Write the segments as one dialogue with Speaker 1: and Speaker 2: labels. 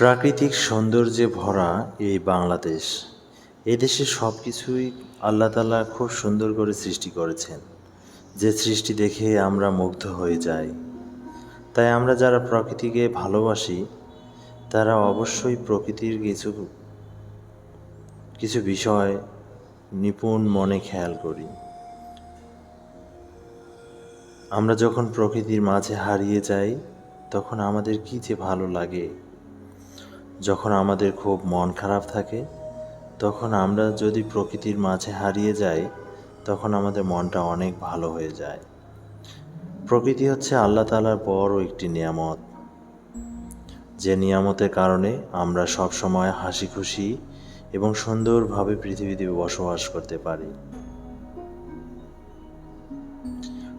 Speaker 1: প্রাকৃতিক সৌন্দর্যে ভরা এই বাংলাদেশ, এ দেশে সব কিছুই আল্লাহ তালা খুব সুন্দর করে সৃষ্টি করেছেন। যে সৃষ্টি দেখে আমরা মুগ্ধ হয়ে যাই। তাই আমরা যারা প্রকৃতিকে ভালোবাসি, তারা অবশ্যই প্রকৃতির কিছু কিছু বিষয় নিপুণ মনে খেয়াল করি। আমরা যখন প্রকৃতির মাঝে হারিয়ে যাই, তখন আমাদের কী যে ভালো লাগে। যখন আমাদের খুব মন খারাপ থাকে, তখন আমরা যদি প্রকৃতির মাঝে হারিয়ে যাই, তখন আমাদের মনটা অনেক ভালো হয়ে যায়। প্রকৃতি হচ্ছে আল্লাহ তালার বড় একটি নিয়ামত। যে নিয়ামতের কারণে আমরা সব সময় হাসি খুশি এবং সুন্দরভাবে পৃথিবীতে বসবাস করতে পারি।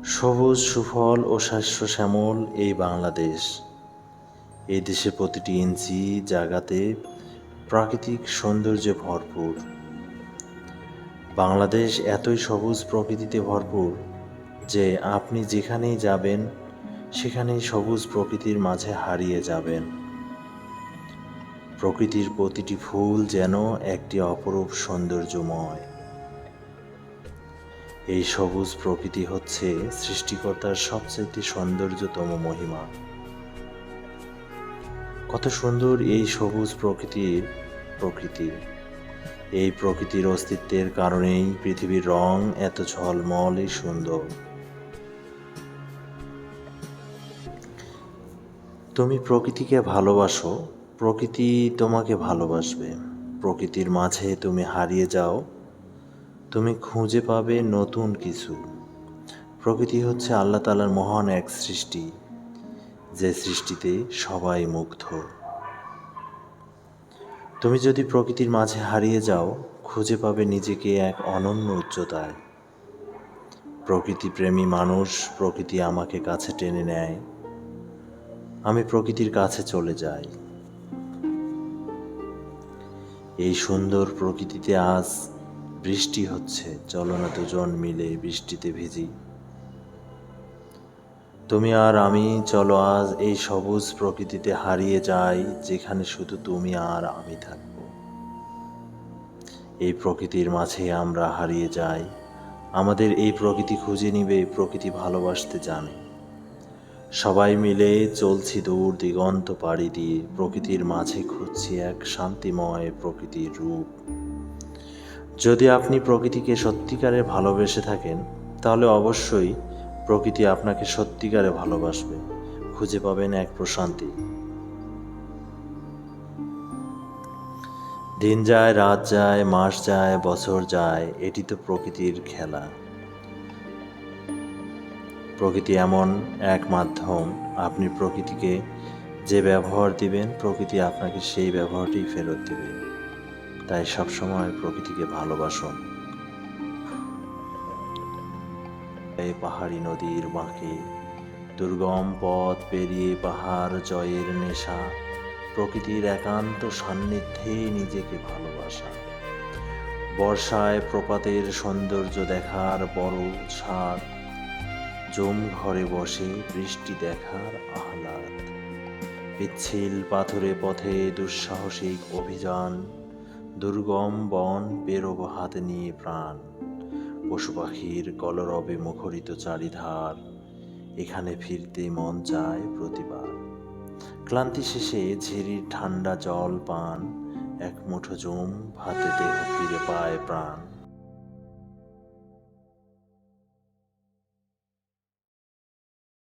Speaker 1: সবুজ, সুফল ও শস্য শ্যামল এই বাংলাদেশ। এই দেশে প্রতিটি ইঞ্চি জায়গাতে প্রাকৃতিক সৌন্দর্যে ভরপুর। বাংলাদেশ এতই সবুজ প্রকৃতিতে ভরপুর যে আপনি যেখানেই যাবেন, সেখানেই সবুজ প্রকৃতির মাঝে হারিয়ে যাবেন। প্রকৃতির প্রতিটি ফুল যেন একটি অপরূপ সৌন্দর্যময়। এই সবুজ প্রকৃতি হচ্ছে সৃষ্টিকর্তার সবচেয়ে সৌন্দর্যতম মহিমা। কত সুন্দর এই সবুজ প্রকৃতির প্রকৃতি। এই প্রকৃতির অস্তিত্বের কারণেই পৃথিবীর রং এত ঝলমলে সুন্দর। তুমি প্রকৃতিকে ভালোবাসো, প্রকৃতি তোমাকে ভালোবাসবে। প্রকৃতির মাঝে তুমি হারিয়ে যাও, তুমি খুঁজে পাবে নতুন কিছু। প্রকৃতি হচ্ছে আল্লাহ তালার মহান এক সৃষ্টি। যে সৃষ্টিতে সবাই মুগ্ধ। তুমি যদি প্রকৃতির মাঝে হারিয়ে যাও, খুঁজে পাবে নিজেকে এক অনন্য উচ্চতায়। প্রকৃতিপ্রেমী মানুষ প্রকৃতি আমাকে কাছে টেনে নেয়। আমি প্রকৃতির কাছে চলে যাই। এই সুন্দর প্রকৃতিতে আজ বৃষ্টি হচ্ছে। চলো না দুজন মিলে বৃষ্টিতে ভিজি। তুমি আর আমি, চলো আজ এই সবুজ প্রকৃতিতে হারিয়ে যাই, যেখানে শুধু তুমি আর আমি থাকব। এই প্রকৃতির মাঝে আমরা হারিয়ে যাই। আমাদের এই প্রকৃতি খুঁজে নিবে, প্রকৃতি ভালোবাসতে জানে। সবাই মিলে চলছি দূর দিগন্ত পাড়ি দিয়ে, প্রকৃতির মাঝে খুঁজছি এক শান্তিময় প্রকৃতির রূপ। যদি আপনি প্রকৃতিকে সত্যিকারে ভালোবেসে থাকেন, তাহলে অবশ্যই প্রকৃতি আপনাকে সত্যিকারে ভালোবাসবে। খুঁজে পাবেন এক প্রশান্তি। দিন যায়, রাত যায়, মাস যায়, বছর যায়, এটি তো প্রকৃতির খেলা। প্রকৃতি এমন এক মাধ্যম, আপনি প্রকৃতিকে যে ব্যবহার দিবেন, প্রকৃতি আপনাকে সেই ব্যবহারটি ফেরত দিবে। তাই সবসময় প্রকৃতিকে ভালোবাসুন। এই পাহাড়ি নদীর বাঁকে দুর্গম পথ পেরিয়ে পাহাড় জয়ের নেশা, প্রকৃতির একান্ত সান্নিধ্যে নিজেকে ভালোবাসা। বর্ষায় প্রপাতের সৌন্দর্য দেখার বড় ছাদ জম ঘরে বসে বৃষ্টি দেখার আহ্লাদ। পিচ্ছিল পাথরে পথে দুঃসাহসিক অভিযান, দুর্গম বন পেরোব হাতে নিয়ে প্রাণ। পশু পাখির কলরবে মুখরিত চারিধার, এখানে ফিরতে মন চায় প্রতিবার। ক্লান্তি শেষে ঝিরির ঠান্ডা জল পান, এক মুঠো জম হাতে দেহ ফিরে পায় প্রাণ।